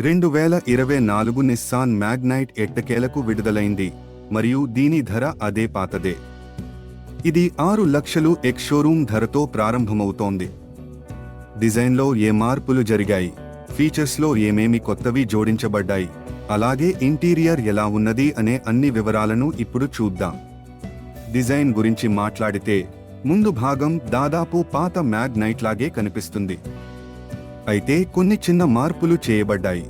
రెండు వేల ఇరవై నాలుగు నిస్సాన్ మ్యాగ్నైట్ ఎట్టకేలకు విడుదలైంది మరియు దీని ధర అదే పాతదే. ఇది ఆరు లక్షలు ఎక్ షోరూమ్ ధరతో ప్రారంభమవుతోంది. డిజైన్లో ఏ మార్పులు జరిగాయి ఫీచర్స్లో ఏమేమి కొత్తవి జోడించబడ్డాయి అలాగే ఇంటీరియర్ ఎలా ఉన్నది అనే అన్ని వివరాలను ఇప్పుడు చూద్దాం. డిజైన్ గురించి మాట్లాడితే ముందు భాగం దాదాపు పాత మ్యాగ్నైట్ లాగే కనిపిస్తుంది. అయితే కొన్ని చిన్న మార్పులు చేయబడ్డాయి.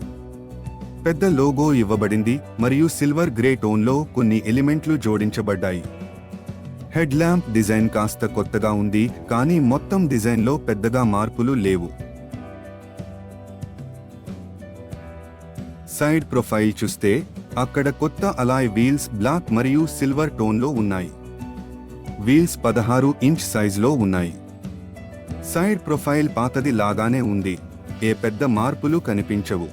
పెద్ద లోగో ఇవ్వబడింది మరియు సిల్వర్ గ్రే టోన్లో కొన్ని ఎలిమెంట్లు జోడించబడ్డాయి. హెడ్ ల్యాంప్ డిజైన్ కాస్త కొత్తగా ఉంది కానీ మొత్తం డిజైన్లో పెద్దగా మార్పులు లేవు. సైడ్ ప్రొఫైల్ చూస్తే అక్కడ కొత్త అలాయ్ వీల్స్ బ్లాక్ మరియు సిల్వర్ టోన్లో ఉన్నాయి. వీల్స్ పదహారు ఇంచ్ సైజులో ఉన్నాయి. సైడ్ ప్రొఫైల్ పాతది లాగానే ఉంది. ఏ పెద్ద మార్పులు కనిపించవు.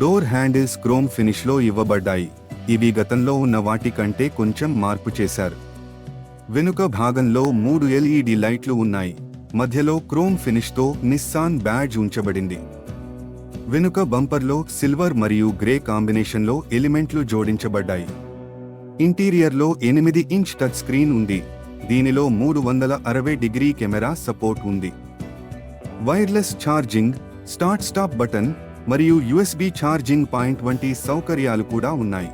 డోర్ హ్యాండిల్స్ క్రోమ్ ఫినిష్లో ఇవ్వబడ్డాయి. ఇవి గతంలో ఉన్న వాటి కంటే కొంచెం మార్పు చేశారు. వెనుక భాగంలో మూడు ఎల్ఈడి లైట్లు ఉన్నాయి. మధ్యలో క్రోమ్ ఫినిష్తో నిస్సాన్ బ్యాడ్జ్ ఉంచబడింది. వెనుక బంపర్లో సిల్వర్ మరియు గ్రే కాంబినేషన్లో ఎలిమెంట్లు జోడించబడ్డాయి. ఇంటీరియర్లో ఎనిమిది ఇంచ్ టచ్ స్క్రీన్ ఉంది. దీనిలో మూడు వందల అరవై డిగ్రీ కెమెరా సపోర్ట్ ఉంది. Wireless charging start stop button మరియు యుఎస్బి ఛార్జింగ్ పాయింట్ వంటి సౌకర్యాలు కూడా ఉన్నాయి.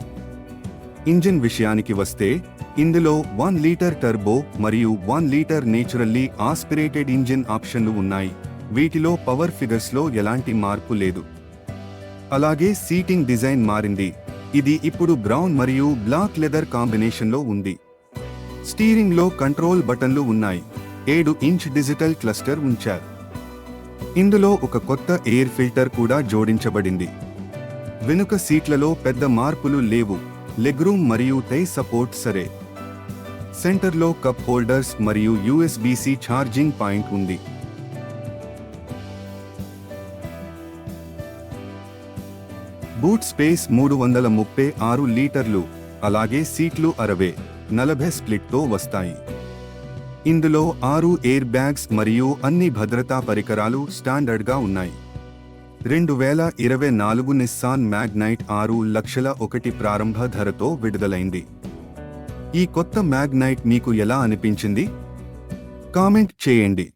ఇంజిన్ విషయానికి వస్తే ఇందులో వన్ లీటర్ టర్బో మరియు one litre naturally aspirated engine ఆప్షన్లు ఉన్నాయి. వీటిలో పవర్ ఫిగర్స్లో ఎలాంటి మార్పు లేదు. అలాగే సీటింగ్ డిజైన్ మారింది. ఇది ఇప్పుడు బ్రౌన్ మరియు బ్లాక్ లెదర్ కాంబినేషన్లో ఉంది. స్టీరింగ్లో కంట్రోల్ బటన్లు ఉన్నాయి. ఏడు ఇంచ్ డిజిటల్ క్లస్టర్ ఉంచారు. ఇందులో ఒక కొత్త ఎయిర్ ఫిల్టర్ కూడా జోడించబడింది. వెనుక సీట్లలో పెద్ద మార్పులు లేవు. లెగ్రూమ్ మరియు టై సపోర్ట్ సరే. సెంటర్లో కప్ హోల్డర్స్ మరియు యూఎస్బిసి ఛార్జింగ్ పాయింట్ ఉంది. బూట్ స్పేస్ మూడు వందల ముప్పై ఆరు లీటర్లు అలాగే సీట్లు అరవై నలభై స్ప్లిట్తో వస్తాయి. ఇందులో ఆరు ఎయిర్ బ్యాగ్స్ మరియు అన్ని భద్రతా పరికరాలు స్టాండర్డ్గా ఉన్నాయి. రెండు వేల ఇరవై నాలుగు నిస్సాన్ మ్యాగ్నైట్ ఆరు లక్షల ఒకటి ప్రారంభ ధరతో విడుదలైంది. ఈ కొత్త మ్యాగ్నైట్ మీకు ఎలా అనిపించింది? కామెంట్ చేయండి.